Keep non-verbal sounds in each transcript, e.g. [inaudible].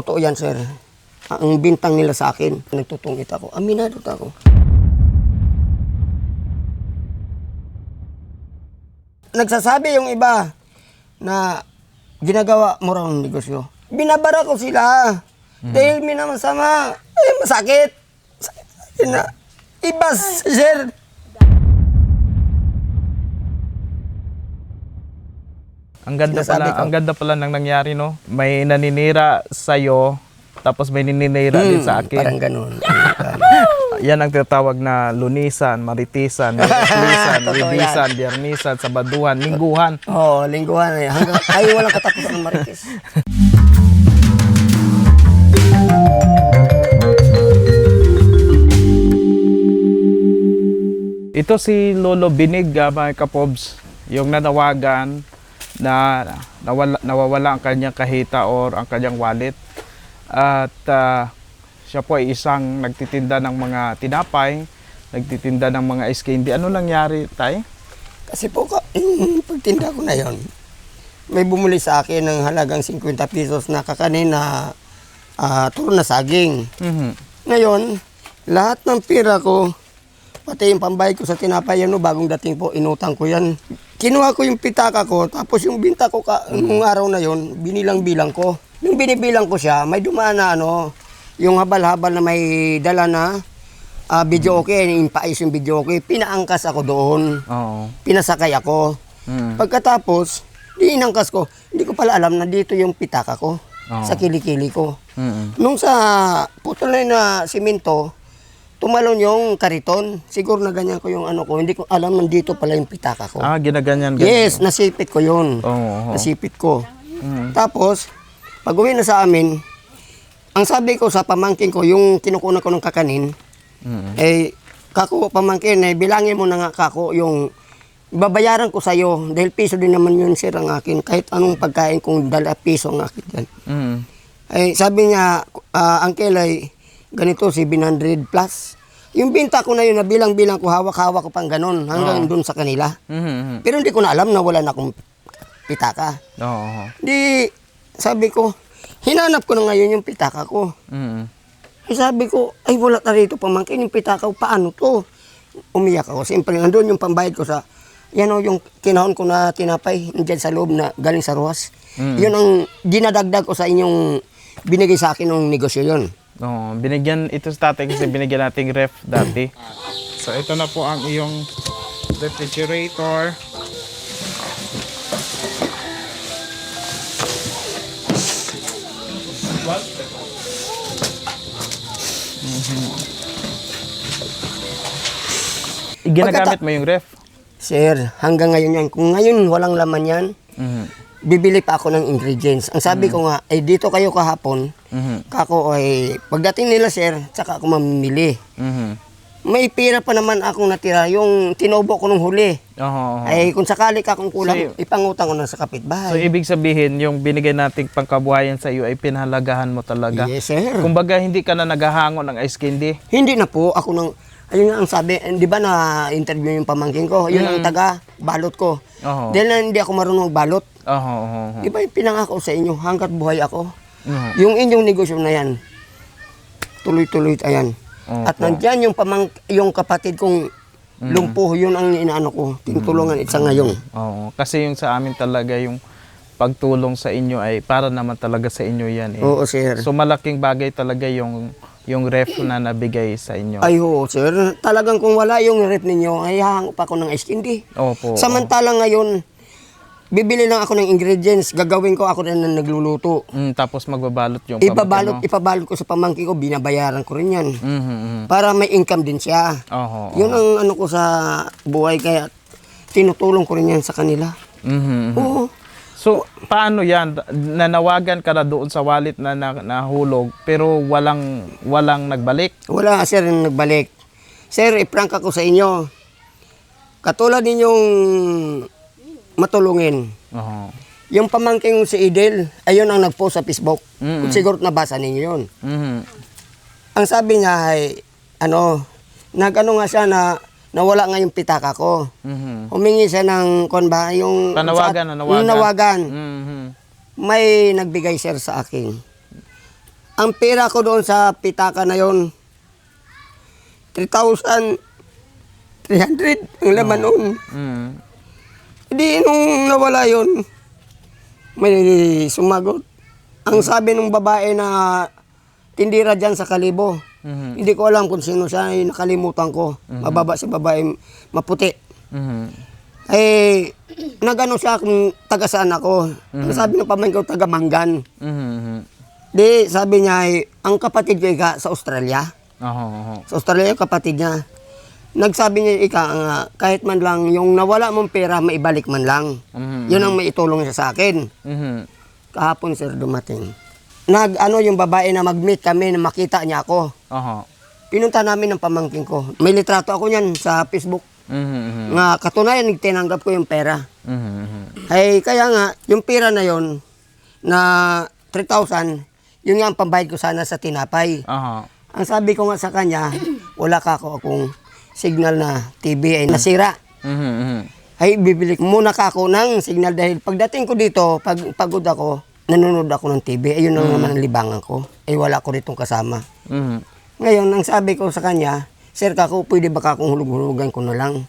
totoo yan, sir. Ang bintang nila sa akin, nagtutungit ako. Aminado ako. Nagsasabi yung iba na ginagawa mo raw ng negosyo. Binabara ko sila. Dahil minamasama. Eh, masakit. Sakit na. Iba, sir. Ang ganda Sinasabi pala, ko. ang ganda pala nang nangyari no. May naninira sa tapos may naninira din sa Hmm, Parang akin. ganun. [laughs] Yan ang tinatawag na lunisan, maritisan, [laughs] merkulisan, Totoo yan. wibisan, biyernisan, sabaduhan, lingguhan. Oo, oh, lingguhan eh. Hanggang, ay, walang katapusan ng marites. Ito si Lolo Binig, ah, mga kapobs, yung nanawagan na nawala, nawawala ang kanyang kahita or ang kanyang wallet. At ah, siya po ay isang nagtitinda ng mga tinapay, nagtitinda ng mga ice candy. Ano nangyari, tay? Kasi po, ka, yung pagtinda ko na yon, may bumuli sa akin ng halagang 50 pesos na kakanin na ah, turo na saging. Mhm. Ngayon, lahat ng pira ko, pati yung pambayad ko sa tinapay, yan, no, bagong dating po, inutang ko yan. Kinuha ko yung pitaka ko, tapos yung binta ko ka, nung araw na yon, binilang-bilang ko. Nung binibilang ko siya, may dumaan na ano, yung habal-habal na may dala na ah, video okay, yung paayos yung video okay, pinaangkas ako doon, Oo. pinasakay ako. Mm. Pagkatapos, di inangkas ko, hindi ko pala alam na dito yung pitaka ko, Oo. sa kilikili ko. Mhm. Nung sa putol na na simento, tumalon yung kariton. Siguro na ganyan ko yung ano ko. Hindi ko alam nandito pala yung pitaka ko. Ah, ginaganyan ganyan. yes, nasipit ko yun. Oo. oo. Nasipit ko. Mhm. Tapos, pag uwi na sa amin, ang sabi ko sa pamangkin ko, yung kinukunan ko ng kakanin, Mhm. eh, kako pamangkin, eh, bilangin mo na nga kako yung babayaran ko sa'yo. Dahil piso din naman yun, sir, ang akin. Kahit anong pagkain kong dala piso ang akin yan. Mhm. Ay, sabi niya, ah, Uncle, ay ganito, 700 plus. Yung binta ko na yun, na bilang-bilang ko, hawak-hawak ko pang ganun, hanggang dun sa kanila. Mhm. Pero hindi ko na alam na wala na akong pitaka. Oo. oo. Di, sabi ko, hinanap ko na ngayon yung pitaka ko. Mhm. Ay, sabi ko, ay wala na rito pamangkin yung pitaka ko, paano to? Umiyak ako. Siyempre, nandun yung pambayad ko sa, yan o, yung kinahon ko na tinapay, dyan sa loob na galing sa ruwas. Yun ang dinadagdag ko sa inyong binigay sa akin ng negosyo yun. Oo, binigyan ito sa tatay kasi binigyan nating ref dati. So ito na po ang iyong refrigerator. Mhm. Ginagamit mo yung ref? Sir, hanggang ngayon yan. Kung ngayon walang laman yan, Mhm. Bibili pa ako ng ingredients. Ang sabi ko nga, ay dito kayo kahapon, Mhm. kako ay pagdating nila sir, tsaka ako mamimili. Mhm. May pira pa naman akong natira, yung tinubo ko nung huli. Oo. Ay kung sakali ka kung kulang, So, ipangutang ko na sa So kapitbahay. ibig sabihin, yung binigay nating pangkabuhayan sa iyo ay pinahalagahan mo talaga. yes sir. Kumbaga hindi ka na naghahango ng ice candy. Hindi na po ako nang ayun nga ang sabi, eh, di ba na interview yung pamangkin ko, yun ang taga balot ko. Oo. Dahil na hindi ako marunong balot, Oo, oo, oo. di ba pinangako sa inyo hanggat buhay ako. Oo. Yung inyong negosyo na yan, tuloy-tuloy ayan. Opo. At nandyan yung pamang yung kapatid kong lumpo, yun ang inaano ko, tinutulungan isa ngayon. Oo. Kasi yung sa amin talaga yung pagtulong sa inyo ay para naman talaga sa inyo yan eh. Oo, sir. So malaking bagay talaga yung yung ref na nabigay sa inyo. Ay, oo, sir. Talagang kung wala yung rep ninyo, ay hahango pa ako ng ice candy. Opo. Samantalang ngayon, bibili lang ako ng ingredients, gagawin ko ako rin na nagluluto. Mm, tapos magbabalot yung Ibabalot, pamangkin ipabalot ko sa pamangkin ko, binabayaran ko rin yan. mo. Mhm, mhm. Para may income din siya. Oo. Yun ang ano ko sa buhay, kaya tinutulong ko rin yan sa kanila. Mhm, mhm. Oo. So, paano yan? Nanawagan ka na doon sa wallet na, na nahulog pero walang walang nagbalik? Wala, sir, yung nagbalik. Sir, iprank ako sa inyo. Katulad ninyong matulungin. Oo. Yung pamangking si Idel, ayun ang nag-post sa Facebook. Mm. Siguro nabasa ninyo yun. Mhm. Ang sabi niya ay, ano, nag-ano nga siya na nawala nga yung pitaka ko. Mhm. Humingi siya ng, kon ba, yung... Panawagan, sa- nanawagan. Mhm. May nagbigay sir sa akin. ang pera ko doon sa pitaka na yon 3,300 ang laman noon. Mm. Hindi, nung nawala yon may sumagot. Ang sabi ng babae na tindira dyan sa Kalibo, Mhm. hindi ko alam kung sino siya, ay nakalimutan ko. Mababa si babae, maputi. Mhm. Eh, nagano siya kung taga saan ako. Ang sabi ng pamangkin ko, taga Manggan. Mhm. Di, sabi niya, eh, ang kapatid ko ika sa Australia. Oho, oho. Sa Australia yung kapatid niya. Nagsabi niya, ika, nga, kahit man lang yung nawala mong pera, maibalik man lang. Mhm. Yun ang maitulong niya sa akin. Mhm. Kahapon, sir, dumating. Nag, ano, yung babae na mag-meet kami, na makita niya ako. Oho. Pinunta namin ng pamangkin ko. May litrato ako niyan sa Facebook. Mhm. Nga, katunayan, tinanggap ko yung pera. Mhm. Ay, kaya nga, yung pera na yon na 3,000, yun nga ang pambayad ko sana sa tinapay. Oho. Ang sabi ko nga sa kanya, wala ka ako akong signal na TV ay nasira. Mhm. Mhm. Ay, bibili muna ka ako ng signal dahil pagdating ko dito, pag pagod ako, nanonood ako ng TV. Ayun lang naman ang libangan ko. Ay, wala ko ritong kasama. Mhm. Ngayon, ang sabi ko sa kanya, Sir kako, pwede ba ka akong hulug-hulugan ko na lang?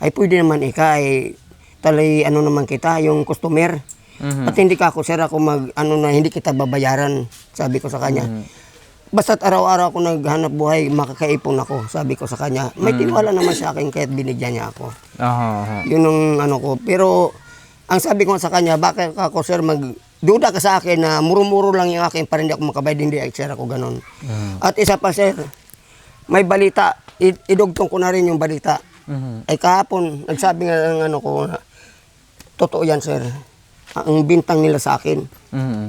Ay, pwede naman ika, ay talay ano naman kita, yung customer. Mhm. At hindi ka ako, sir, ako mag, ano na, hindi kita babayaran. Sabi ko sa kanya. Basta't araw-araw ako naghanap buhay, makakaipon ako. Sabi ko sa kanya. May tiwala naman sa akin kahit binigyan niya ako. Oho, oho. Yun ang ano ko. Pero, ang sabi ko sa kanya, bakit ako, sir, mag, duda ka sa akin na muro-muro lang yung akin para hindi ako makabayad, hindi, sir, ako ganun. At isa pa, sir, may balita. I- idugtong ko na rin yung balita. Mhm. Ay kahapon, nagsabi nga ng ano ko, na, totoo yan, sir. Ang bintang nila sa akin, Mhm.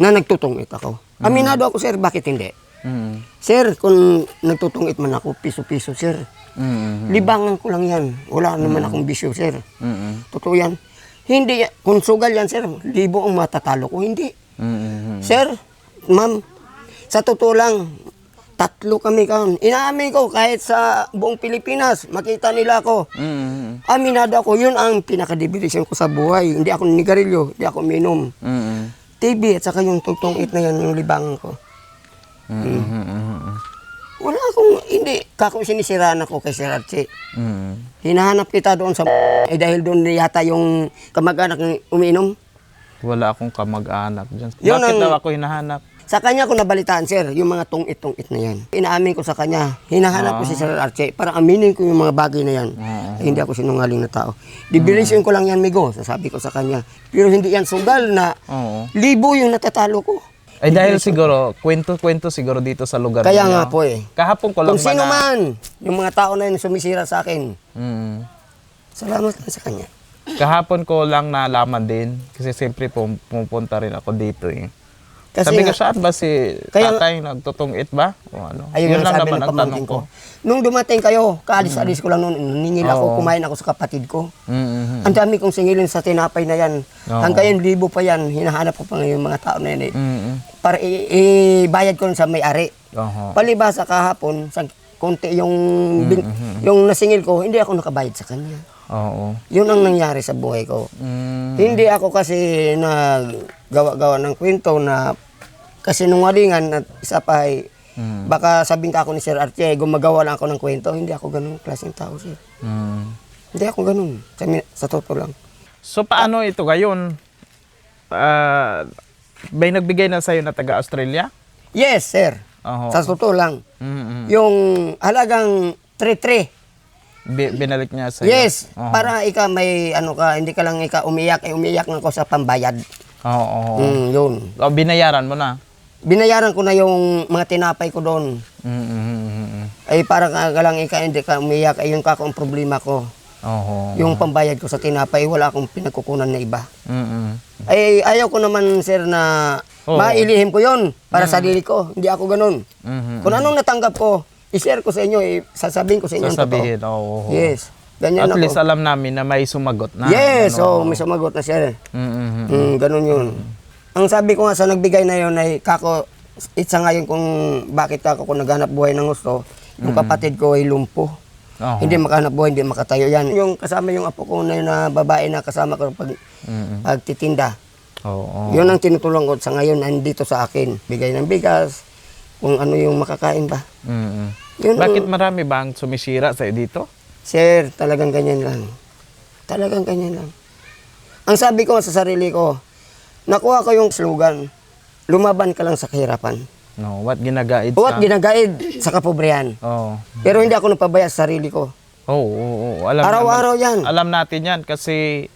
na nagtutungit ako. Aminado ako, sir, bakit hindi? Mhm. Sir, kung nagtutungit man ako, piso-piso, sir. Mhm. Libangan ko lang yan. Wala naman akong bisyo, sir. Mhm. Totoo yan. Hindi, kung sugal yan, sir, libo ang matatalo ko. Hindi. Mhm. Sir, ma'am, sa totoo lang, tatlo kami kaon. Inaamin ko kahit sa buong Pilipinas, makita nila ako. Mhm. Aminado ako, yun ang pinaka-division ko sa buhay. Hindi ako nigarilyo, hindi ako minom. Mhm. TV at saka yung tugtong it na yan, yung libangan ko. Mhm. Mhm. Wala akong, hindi, kako sinisiraan ako kay Sir Archie. Mhm. Hinahanap kita doon sa eh dahil doon yata yung kamag-anak ng umiinom. Wala akong kamag-anak dyan. Yun Bakit ang- daw ako hinahanap? Sa kanya ko nabalitaan, sir, yung mga tungit-tungit na yan. Inaamin ko sa kanya, hinahanap ko si Sir Archie para aminin ko yung mga bagay na yan. Ay, hindi ako sinungaling na tao. Division ko lang yan, migo, sasabi ko sa kanya. Pero hindi yan sugal na Oo. libo yung natatalo ko. Ay dahil siguro, kwento-kwento siguro dito sa lugar Kaya ninyo. nga po eh. Kahapon ko lang Kung ba sino na... man, yung mga tao na yun sumisira sa akin, Mm. salamat lang sa kanya. Kahapon ko lang nalaman din. Kasi siyempre pum- pumupunta rin ako dito eh. Kasi Sabi ko, nga- saan ba si Kaya- tatay nagtutungit ba? O ano? Ayun Yun ang lang sabi naman ng ang tanong ko. ko. Nung dumating kayo, kaalis-alis ko lang noon, ningil ako, Oo. kumain ako sa kapatid ko. Mm-hmm. Ang dami kong singilin sa tinapay na yan. Oo. Hanggang libo pa yan, hinahanap ko pa ngayon yung mga tao na yan. eh. Mm-hmm. Para i- ibayad ko sa may-ari. Oho. Palibasa kahapon, sa konti yung, bin- Mm-hmm. yung nasingil ko, hindi ako nakabayad sa kanya. Oo. Yun ang nangyari sa buhay ko. Mm. Hindi ako kasi nagawa-gawa ng kwento na kasi nungalingan at isa pa ay Mm. baka sabihin ka ako ni Sir Archie, gumagawa lang ako ng kwento. Hindi ako ganun klaseng tao, sir. Mm. Hindi ako ganun. Sa, sa totoo lang. So paano ito ngayon? Ah, may nagbigay na sa'yo na taga-Australia? Yes, sir. Oho. Sa totoo lang. Mm-hmm. Yung halagang 3-3. Bi- binalik niya sa'yo? Yes. Oho. Para ika may ano ka, hindi ka lang ika umiyak, eh umiyak lang ako sa pambayad. Oo. oo. Mm, yun. O, binayaran mo na? Binayaran ko na yung mga tinapay ko doon. Mm-hmm. Ay para ka ka lang ika hindi ka umiyak, ay yung kako ang problema ko. Oo. Yung pambayad ko sa tinapay, wala akong pinagkukunan na iba. Mm-hmm. Ay ayaw ko naman sir na Oo. mailihim ko yon para sa sarili ko. Hindi ako ganun. Mm-hmm. Kung anong natanggap ko, i-share ko sa inyo, eh, sasabihin ko sa inyo. Sasabihin, oo. Yes. Ganyan At ako. least alam namin na may sumagot na. yes, Ano? oh, may sumagot na siya. Mhm. Mm, ganun yun. Ang sabi ko nga sa nagbigay na yun ay kako, isa ngayon kung bakit ako kung naghanap buhay ng gusto, yung kapatid ko ay lumpo. Oo. Hindi makahanap buhay, hindi makatayo yan. Yung kasama yung apo ko na yun na babae na kasama ko pag Mhm. pagtitinda. Oo. Yun ang tinutulong ko sa ngayon, nandito sa akin. Bigay ng bigas, kung ano yung makakain ba. Mm-mm. Yun, Bakit marami bang sumisira sa dito? Sir, talagang ganyan lang. Talagang ganyan lang. Ang sabi ko sa sarili ko, nakuha ko yung slogan, lumaban ka lang sa kahirapan. No, what ginagaid Huwag sa... ginagaid sa kapobrihan. Oo. Pero hindi ako nagpabaya sa sarili ko. Oo, oo, oo. Alam Araw-araw naman- yan. Alam natin yan kasi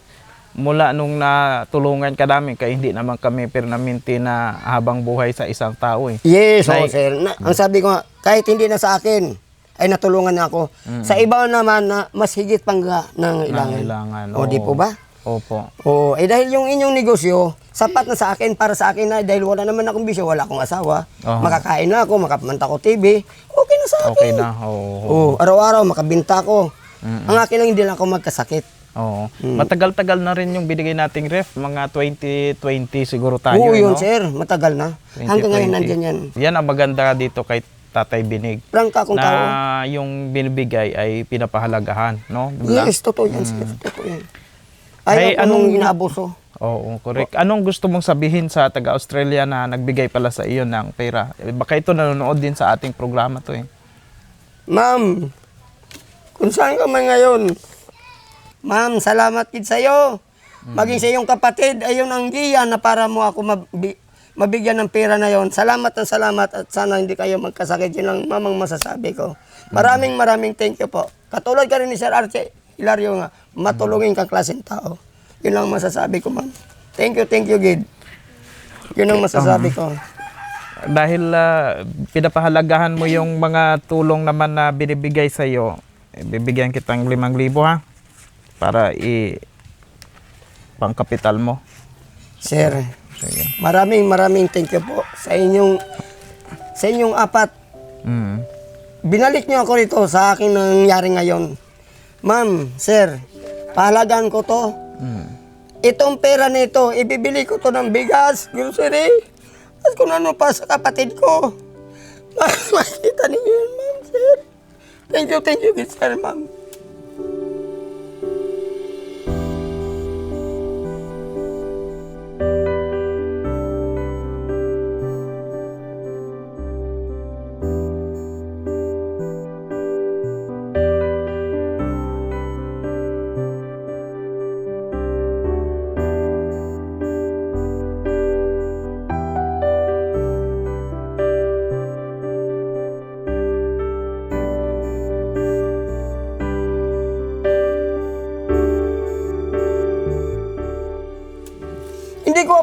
mula nung natulungan ka namin, kaya hindi naman kami permanente na habang buhay sa isang tao eh. Yes, oo, Nay- sir. Na, ang sabi ko nga, kahit hindi na sa akin, ay natulungan na ako. Sa iba naman na mas higit pang ga- nangailangan. Nangailangan, O, di oo. po ba? Opo. Oo, eh dahil yung inyong negosyo, sapat na sa akin, para sa akin na, dahil wala naman akong bisyo, wala akong asawa, Oo. makakain na ako, makapamanta ko TV, okay na sa akin. Okay na. Oo. Oo, araw-araw makabinta ko. Ang akin lang hindi lang ako magkasakit. Oo. Mm. Matagal-tagal na rin yung binigay nating ref, mga 2020 siguro tayo. Oo, yun no? sir, matagal na. Hanggang ngayon 2020. nandyan yan. Yan ang maganda dito kay Tatay Binig. Prangka tao. Na yung binibigay ay pinapahalagahan, no? Wala? Yes, totoo yan sir, totoo yan. Ayaw nung anong- inaabuso. Oo, correct. Anong gusto mong sabihin sa taga-Australia na nagbigay pala sa iyo ng pera? Eh, Baka ito nanonood din sa ating programa to eh. Ma'am, kung saan ka man ngayon, ma'am, salamat kid sa'yo. Maging sa iyong kapatid, ayun ang giya na para mo ako mabi- mabigyan ng pera na yon. Salamat na salamat at sana hindi kayo magkasakit. Yun ang mamang masasabi ko. Maraming maraming thank you po. Katulad ka rin ni Sir Archie Hilario nga, matulungin kang klaseng tao. Yun ang masasabi ko, ma'am. Thank you, thank you, Gid. Yun ang masasabi ko. Dahil ah, pinapahalagahan mo yung mga tulong naman na binibigay sa iyo, eh, bibigyan kitang 5,000 ha para i pangkapital mo. Sir, Sige. Maraming maraming thank you po sa inyong sa inyong apat. Mm. Binalik niyo ako rito sa akin nangyari ngayon. Ma'am, sir, pahalagaan ko to. Mm. Itong pera nito, ibibili ko to ng bigas, grocery, at kung ano pa sa kapatid ko. [laughs] Makikita niyo yun, ma'am, sir. Thank you, thank you, sir, ma'am.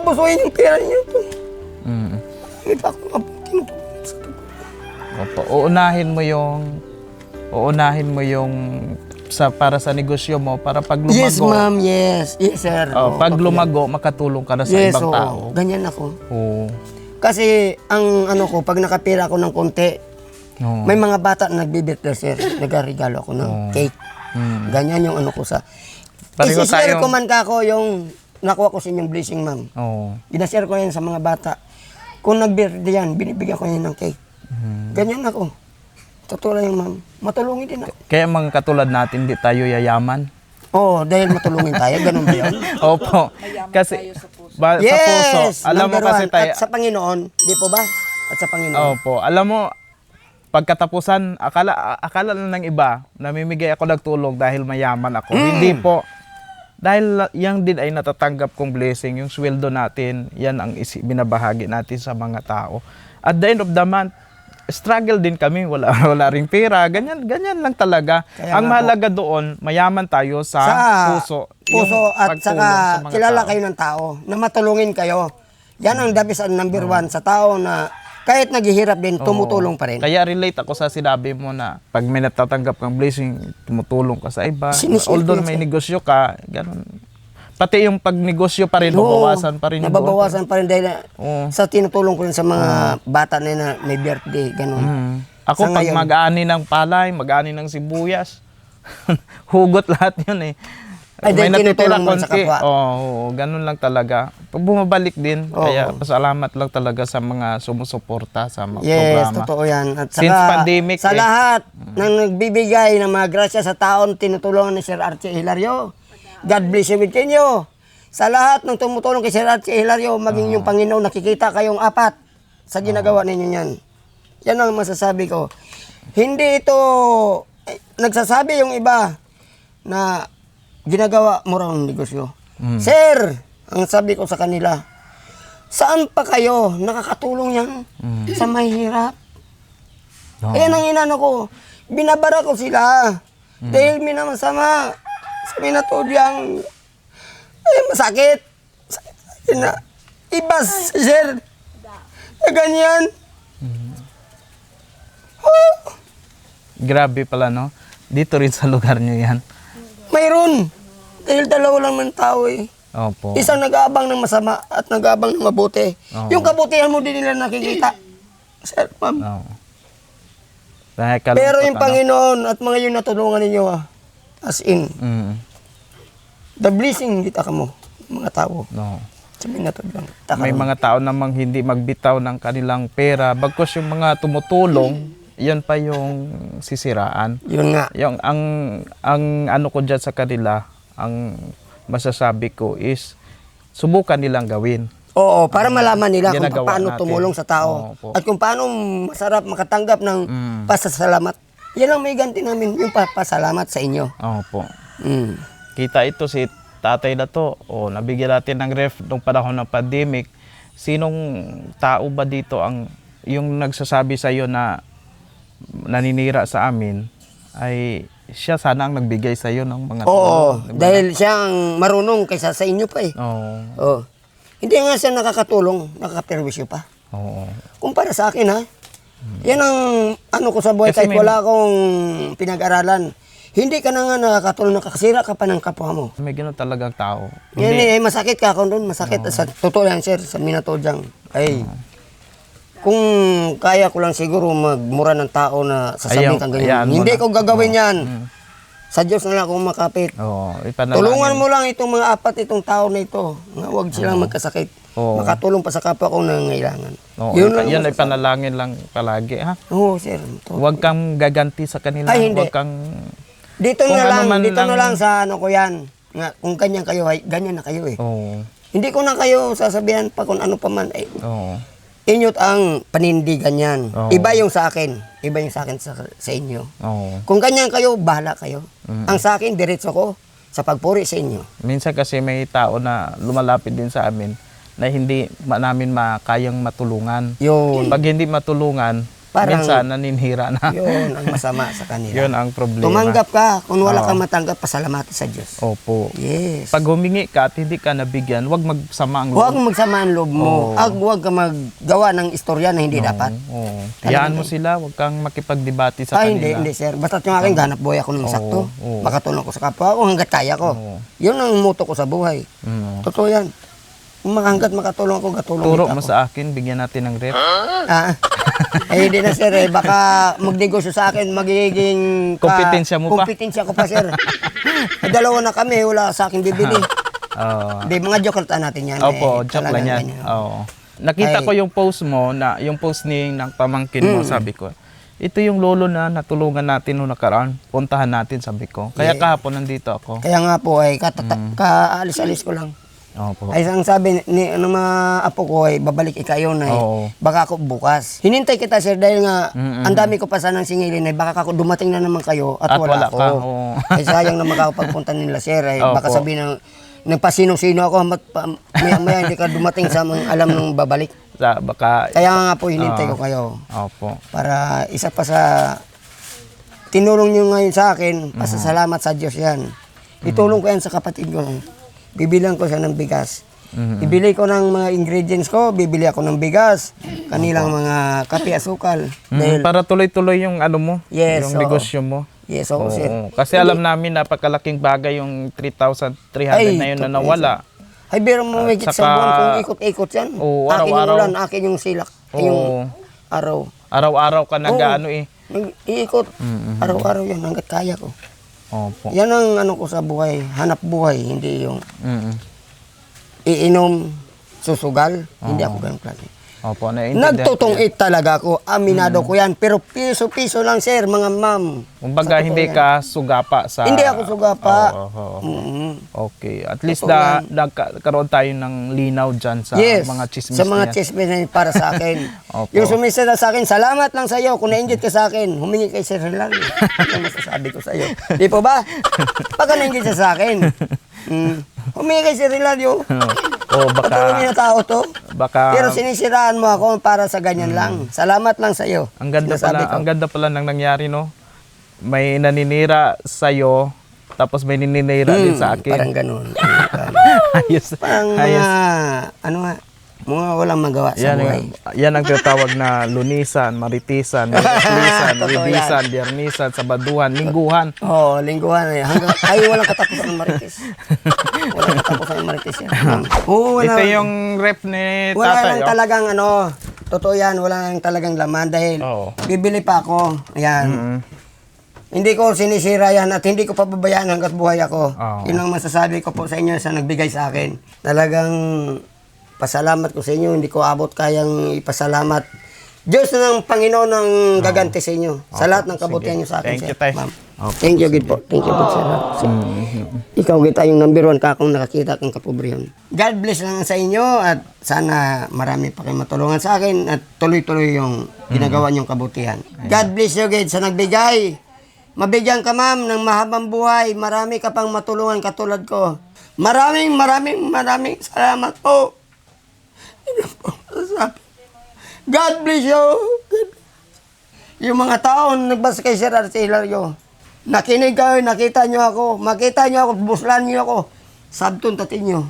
Abusuhin yung pera niyo to. Mm. Hindi pa ako tinutulong sa to. Opo. Uunahin mo yung uunahin mo yung sa para sa negosyo mo para pag lumago. Yes, ma'am, yes. Yes, sir. Oh, pag lumago, makatulong ka na sa Yes, ibang oo. tao. Ganyan ako. Oo. Kasi ang ano ko, pag nakapira ako ng konti, Oo. may mga bata na nagbibirthday, sir. Nagregalo ako ng Oo. cake. Mm. Ganyan yung ano ko sa... Pareho Isishare tayo. ko man ka ako yung nakuha ko sa inyong blessing, ma'am. Oo. Ginashare ko yan sa mga bata. Kung nag-birthday yan, binibigyan ko yan ng cake. Mm. Ganyan ako. Totoo lang yun, ma'am. Matulungin din ako. Kaya mga katulad natin, di tayo yayaman. Oo, dahil matulungin tayo. Ganun ba yun? [laughs] Opo. Kasi ba, sa puso, alam mo number kasi one. tayo, At sa Panginoon, di po ba? At sa Panginoon. Opo, alam mo, pagkatapusan, akala, akala lang ng iba, namimigay ako ng tulong dahil mayaman ako. Mm. Hindi po. Dahil yan din ay natatanggap kong blessing, yung sweldo natin, yan ang isi, binabahagi natin sa mga tao. At the end of the month, struggle din kami, wala [laughs] wala ring pera, ganyan ganyan lang talaga. Kaya ang nga po. mahalaga doon, mayaman tayo sa, puso. Puso Yung at saka sa kilala tao. kayo ng tao na matulungin kayo. Yan ang the best number one sa tao na kahit naghihirap din, tumutulong pa rin. Kaya relate ako sa sinabi mo na pag may natatanggap kang blessing, tumutulong ka sa iba. Sinishare Although may negosyo ka, ganun. Pati yung pagnegosyo pa rin, mabawasan pa rin yung Nababawasan pa rin dahil na- Oo. sa tinutulong ko rin sa mga bata na, na may birthday, ganun. Mm. Ako Sa pag ngayon- mag-ani ng palay, mag-ani ng sibuyas, [laughs] hugot lahat yun eh. Ay, may natitira konti. Oo, oo, ganun lang talaga. Pag bumabalik din, Oo. kaya pasalamat lang talaga sa mga sumusuporta sa mga Yes, programa. totoo yan. At saka, Since pandemic, sa eh. lahat ng nagbibigay ng mga grasya sa taon, tinutulungan ni Sir Archie Hilario. God bless you with Kenyo. Sa lahat ng tumutulong kay Sir si Hilario, maging yung Panginoon, nakikita kayong apat sa ginagawa ninyo yan. Yan ang masasabi ko. Hindi ito, eh, nagsasabi yung iba na ginagawa mo raw ng negosyo. Sir, ang sabi ko sa kanila, saan pa kayo nakakatulong yan sa mahirap? Oo. Ayan ang inano ko. Binabara ko sila. Dahil minamasama. Sa minatudyang. Ay, masakit. Sakit na. Ibas, sir. Na ganyan. Oh, Grabe pala, no? Dito rin sa lugar nyo yan. mayroon. Dahil dalawa lang ng tao eh. Opo. Isang nag-aabang ng masama at nag-aabang ng mabuti. Oo. Yung kabutihan mo din nila nakikita. Sir, ma'am. Oo. Dahil kalungkot, Pero yung ano? Panginoon at mga yung natulungan ninyo ah, as in, Mm. the blessing kita ka mo, mga tao. No. Sabi na to lang. Taka May mo. mga tao namang hindi magbitaw ng kanilang pera bagkus yung mga tumutulong, yan pa yung sisiraan. Yun nga. Yung ang ang ano ko diyan sa kanila, ang masasabi ko is subukan nilang gawin. Oo, para malaman nila kung paano natin. tumulong sa tao. Oo. At kung paano masarap makatanggap ng Mm. pasasalamat. Yan ang may ganti namin, yung pa- pasalamat sa inyo. Opo. Mm. Kita ito si tatay na to. O, nabigyan natin ng ref nung panahon ng pandemic. Sinong tao ba dito ang yung nagsasabi sa iyo na naninira sa amin ay siya sana ang nagbigay sa iyo ng mga Oo, tulong. dahil siya ang marunong kaysa sa inyo pa eh. Oo. Oo. Hindi nga siya nakakatulong, nakakaperwisyo pa. Oo. Kumpara sa akin ha. Yan ang ano ko sa buhay Kasi kahit may- wala akong pinag-aralan. Hindi ka na nga nakakatulong, nakakasira ka pa ng kapwa mo. May gano'n talagang tao. Yan eh, masakit ka ako doon, masakit. Sa totoo yan, sir, sa Minatodyang. Ay, kung kaya ko lang siguro magmura ng tao na sasabihin Ayaw, kang ganyan. Hindi ko gagawin yan. Sa Diyos na lang ako makapit. Ipanalangin. Tulungan mo lang itong mga apat itong tao na ito. Nga huwag silang magkasakit. Oo. Makatulong pa sa kapwa ko na nangailangan. Oo. Yun lang. yun ay panalangin lang palagi. Ha? Oo, sir. To- Huwag kang gaganti sa kanila. Ay, hindi. Huwag kang... Dito Kung na ano lang, dito na lang- lang sa ano ko yan. Nga, kung ganyan kayo, ay, ganyan na kayo eh. Oo. Hindi ko na kayo sasabihan pa kung ano pa man. Eh, Oo. Inyot ang panindigan yan. Oo. Iba yung sa akin. Iba yung sa akin sa, sa inyo. Oo. Kung ganyan kayo, bahala kayo. Ang sa akin, diretso ko sa pagpuri sa inyo. Minsan kasi may tao na lumalapit din sa amin na hindi ma- namin makayang matulungan. Yun. Pag hindi matulungan, Parang- minsan naninhira na. Yun ang masama [laughs] sa kanila. Yun ang problema. Tumanggap ka. Kung wala Oo. kang matanggap, pasalamati sa Diyos. Opo. Yes. Pag humingi ka at hindi ka nabigyan, huwag magsama ang loob. Huwag magsama ang loob mo. Oo. Ag huwag ka maggawa ng istorya na hindi dapat. Oo. Hayaan mo sila, huwag kang makipagdebate sa Ay, kanila. hindi, hindi, sir. Basta yung akin, ganap buhay ako ng sakto. oo. Makatulong ko sa kapwa ko hanggat kaya ko. Oo. Yun ang muto ko sa buhay. Mm. Totoo yan. Kung hanggat makatulong ako, gatulong Turo ako. mo sa akin, bigyan natin ng rep. Ah, [laughs] [laughs] eh, hindi na, sir. Eh. Baka magnegosyo sa akin, magiging... ka- Kompetensya mo pa? Kompetensya ko pa, sir. Eh, [laughs] Dalawa na kami, wala sa akin bibili. [laughs] Oo. Hindi, mga joke lang natin yan. Opo, eh. joke lang yan. Oo. Nakita Ay. ko yung post mo, na yung post ni ng pamangkin Mm. mo, sabi ko. Ito yung lolo na natulungan natin noong nakaraan. Puntahan natin, sabi ko. Kaya Yeah. kahapon nandito ako. Kaya nga po, ay Mm. kaalis-alis ko lang. Opo. Ay, ang sabi ni ng mga apo ko ay babalik ikayo na eh. Oo. Baka ako bukas. Hinintay kita sir dahil nga Mm-mm. ang dami ko pa sanang singilin ay baka ako dumating na naman kayo at, At wala, wala ako. ka, oo. ay sayang na makakapagpunta nila sir ay baka Opo. sabihin ng nagpasino-sino ako mat, pa, maya, maya hindi ka dumating sa mga alam ng babalik. Sa, baka, Kaya nga po hinintay ko Oo. kayo opo. para isa pa sa tinulong nyo ngayon sa akin, pasasalamat sa Diyos yan. Itulong ko yan sa kapatid ko. Bibilang ko siya ng bigas. Mhm. Ibili ko ng mga ingredients ko, bibili ako ng bigas, kanilang mga kape, asukal. Mm, Dahil, para tuloy-tuloy yung ano mo, Yes, yung oo. negosyo mo. yes, oo, Oo, sir. Kasi alam namin napakalaking bagay yung 3,300 Ay, na yun na nawala. Ay, biro mo may sa buwan kung ikot-ikot yan. Oo, akin yung araw-araw. ulan, akin yung silak, ay, yung Oo. araw. Araw-araw ka nag-ano eh. Nag- Iikot, Mm-hmm. araw-araw yan, hanggat kaya ko. Opo. Yan ang ano ko sa buhay, hanap buhay, hindi yung Mm-mm. iinom, susugal, hindi ako ganun klase. Opo, naiintindihan. Nagtutungit talaga ako. Aminado ko yan. Pero piso-piso lang, sir, mga ma'am. Kumbaga, hindi ka sugapa sa... Hindi ako sugapa. Oo, oo, oo. Mm. Okay. At least Totoo na, nagkaroon tayo ng linaw dyan sa yes, mga chismis sa mga niya. chismis na para sa akin. [laughs] Opo. yung sumisira sa akin, salamat lang sa iyo. Kung na-injit ka sa akin, humingi kay Sir Hilario. [laughs] Ano masasabi ko sa iyo? Di po ba? Pagka na-injit siya sa akin, mm, humingi kay Sir Hilario. [laughs] o Patulungin baka, na tao to. Baka Pero sinisiraan mo ako para sa ganyan lang. Salamat lang sa iyo. ang ganda Sinasabi pala, ko. ang ganda pala nang nangyari, no? May naninira sa'yo, tapos may naninira din Hmm, sa akin. Parang ganun. [laughs] ayos. parang ayos. mga, ano nga, mga walang magawa sa Yan, buhay. yan ang tinatawag na lunisan, maritisan, [laughs] Totoo wibisan, biyernisan, sabaduhan, lingguhan. Oo, oh, lingguhan eh. Hanggang, ay, walang katapusan ng marites. Walang katapusan ng marites yan. [laughs] Oo, wala. Ito yung rep ni wala tatay. lang oh. talagang ano, totoo yan, wala lang talagang laman dahil Oo. bibili pa ako. Ayan. Mm. Hindi ko sinisira yan at hindi ko pababayaan hanggat buhay ako. Oo. Yun ang masasabi ko po sa inyo sa nagbigay sa akin. Talagang pasalamat ko sa inyo. Hindi ko abot kayang ipasalamat. Diyos na ng Panginoon ang gaganti sa inyo. Sa lahat ng kabutihan niyo sa akin. Thank sir. you, tay. Ma'am. Thank you, good po. Thank you, good sir. Mm-hmm. ikaw kita yung number one ka kung nakakita kang kapobrehon. God bless lang sa inyo at sana marami pa kayo matulungan sa akin at tuloy-tuloy yung ginagawa niyong kabutihan. God bless you, God, sa nagbigay. Mabigyan ka, ma'am, ng mahabang buhay. Marami ka pang matulungan katulad ko. Maraming, maraming, maraming salamat po. Yun po ang masasabi. God bless you. God yung mga tao na nagbasa kay Sir Arce Hilario, nakinig kayo, nakita nyo ako, makita nyo ako, buslan nyo ako, sabton tatin nyo.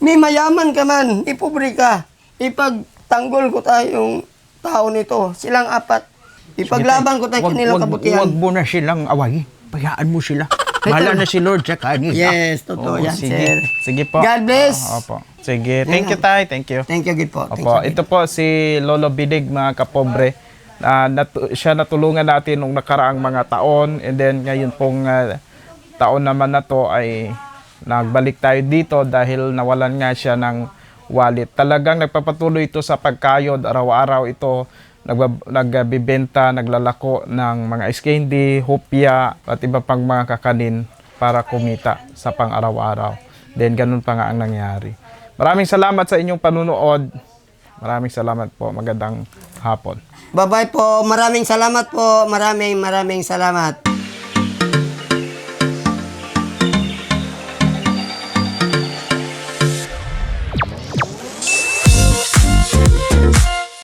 May mayaman ka man, ipobre ka, ipagtanggol ko tayong tao nito, silang apat. Ipaglaban ko tayo kanilang kabutihan. Wag mo na silang away. Bayaan mo sila. Bahala na si Lord sa kanila. Yes, totoo Oo, yan, sige. sir. Sige po. God bless. Ah, opo. Sige. Thank you, Tay. Thank you. Thank you, good po. Thank Opo, you, ito po si Lolo Bidig, mga kapobre. Ah, natu- siya natulungan natin nung nakaraang mga taon and then ngayon pong ah, taon naman na to ay nagbalik tayo dito dahil nawalan nga siya ng wallet. Talagang nagpapatuloy ito sa pagkayod araw-araw ito nagbab- nagbibenta, naglalako ng mga candy, hopya at iba pang mga kakanin para kumita sa pang-araw-araw. Then ganun pa nga ang nangyari. Maraming salamat sa inyong panunood. Maraming salamat po. Magandang hapon. Bye-bye po. Maraming salamat po. Maraming maraming salamat.